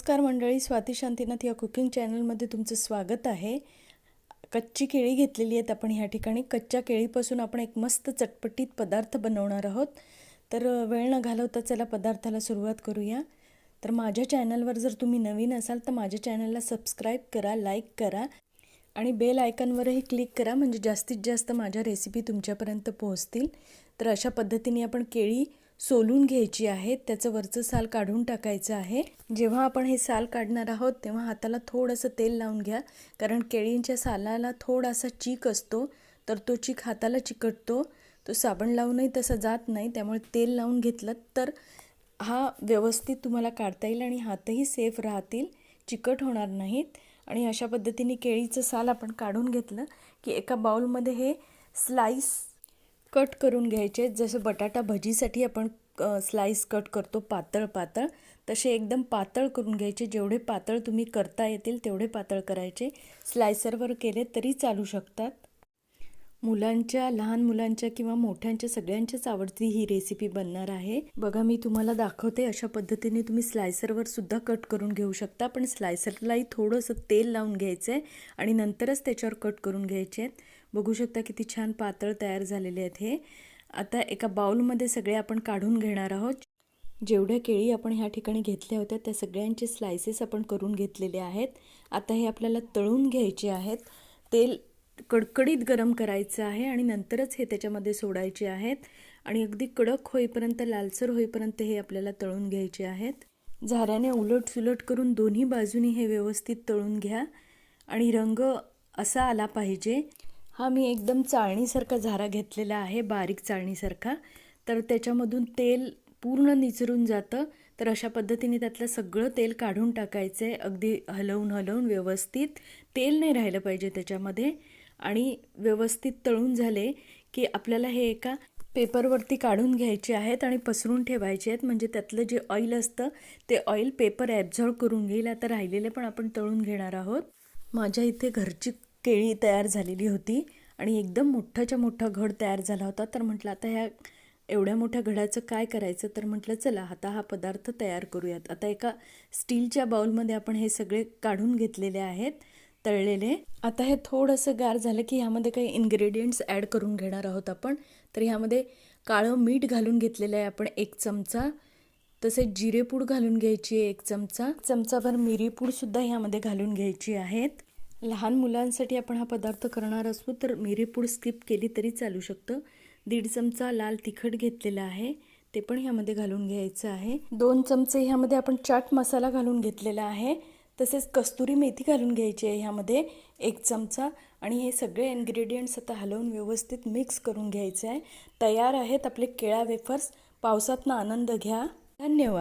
नमस्कार मंडळी स्वाती शांतीनाथ या कुकिंग चॅनलमध्ये तुमचं स्वागत आहे. कच्ची केळी घेतलेली आहेत आपण ह्या ठिकाणी. कच्च्या केळीपासून आपण एक मस्त चटपटीत पदार्थ बनवणार आहोत. तर वेळ न घालवता चला पदार्थाला सुरुवात करूया. तर माझ्या चॅनलवर जर तुम्ही नवीन असाल तर माझ्या चॅनलला सबस्क्राईब करा लाईक करा आणि बेल आयकनवरही क्लिक करा म्हणजे जास्तीत जास्त माझ्या रेसिपी तुमच्यापर्यंत पोहोचतील. तर अशा पद्धतीने आपण केळी सोलून घ्यायची आहे त्याचं वरचं साल काढून टाकायचं आहे. जेव्हा आपण हे साल काढणार आहोत तेव्हा हाताला थोडंसं तेल लावून घ्या. कारण केळींच्या सालाला थोडासा चीक असतो तर तो चीक हाताला चिकटतो. तो साबण लावूनही तसं जात नाही. त्यामुळे तेल लावून घेतलं तर हा व्यवस्थित तुम्हाला काढता येईल आणि हातही सेफ राहतील. चिकट होणार नाहीत. आणि अशा पद्धतीने केळीचं साल आपण काढून घेतलं की एका बाउलमध्ये हे स्लाईस कट करून घ्यायचे. जसं बटाटा भजीसाठी आपण स्लाईस कट करतो पातळ पातळ तसे एकदम पातळ करून घ्यायचे. जेवढे पातळ तुम्ही करता येतील तेवढे पातळ करायचे. स्लायसरवर केले तरी चालू शकतात. मुलांच्या लहान मुलांच्या किंवा मोठ्यांच्या सगळ्यांच्याच आवडती ही रेसिपी बनणार आहे. बघा मी तुम्हाला दाखवते. अशा पद्धतीने तुम्ही स्लायसरवर सुद्धा कट करून घेऊ शकता. पण स्लायसरलाही थोडंसं तेल लावून घ्यायचं आहे आणि नंतरच त्याच्यावर कट करून घ्यायचे. आहेत बघू शकता किती छान पातळ तयार झालेले आहेत हे. आता एका बाऊलमध्ये सगळे आपण काढून घेणार आहोत. जेवढ्या केळी आपण ह्या ठिकाणी घेतल्या होत्या त्या सगळ्यांचे स्लायसेस आपण करून घेतलेले आहेत. आता हे आपल्याला तळून घ्यायचे आहेत. तेल कडकडीत गरम करायचं आहे आणि नंतरच हे त्याच्यामध्ये सोडायचे आहेत. आणि अगदी कडक होईपर्यंत लालसर होईपर्यंत हे आपल्याला तळून घ्यायचे आहेत. झाऱ्याने उलटसुलट करून दोन्ही बाजूनी हे व्यवस्थित तळून घ्या. आणि रंग असा आला पाहिजे. हा मी एकदम चाळणीसारखा झारा घेतलेला आहे बारीक चाळणीसारखा. तर त्याच्यामधून तेल पूर्ण निचरून जातं. तर अशा पद्धतीने त्यातलं सगळं तेल काढून टाकायचं आहे अगदी हलवून हलवून व्यवस्थित. तेल नाही राहिलं पाहिजे त्याच्यामध्ये. आणि व्यवस्थित तळून झाले की आपल्याला हे एका पेपरवरती काढून घ्यायचे आहेत आणि पसरून ठेवायचे आहेत. म्हणजे त्यातलं जे ऑइल असतं ते ऑइल पेपर ॲब्झॉर्ब करून घेईल. आता राहिलेले पण आपण तळून घेणार आहोत. माझ्या इथे घरची केळी तयार झालेली होती आणि एकदम मोठ्ठाच्या मोठा घड तयार झाला होता. तर म्हटलं आता ह्या एवढ्या मोठ्या घड्याचं काय करायचं? तर म्हटलं चला आता हा पदार्थ तयार करूयात. आता एका स्टीलच्या बाउलमध्ये आपण हे सगळे काढून घेतलेले आहेत तळलेले. आता हे थोडंसं गार झालं की ह्यामध्ये काही इन्ग्रेडियंट्स ॲड करून घेणार आहोत आपण. तर ह्यामध्ये काळं मीठ घालून घेतलेलं आहे आपण एक चमचा. तसेच जिरेपूड घालून घ्यायची आहे एक चमचा. चमचाभर मिरीपूडसुद्धा ह्यामध्ये घालून घ्यायची आहेत. लहान मुलांसाठी आपण हा पदार्थ करणार असू तर मिरीपूड स्किप केली तरी चालू शकतं. दीड चमचा लाल तिखट घेतलेला आहे. ते पण ह्यामध्ये घालून घ्यायचं आहे. दोन चमचे ह्यामध्ये आपण चाट मसाला घालून घेतलेला आहे. तसेच कस्तुरी मेथी घालून घ्यायची आहे ह्यामध्ये एक चमचा. आणि हे सगळे इन्ग्रेडियंट्स आता हलवून व्यवस्थित मिक्स करून घ्यायचे आहे. तयार आहेत आपले केळा वेफर्स पावसातनं आनंद घ्या. धन्यवाद.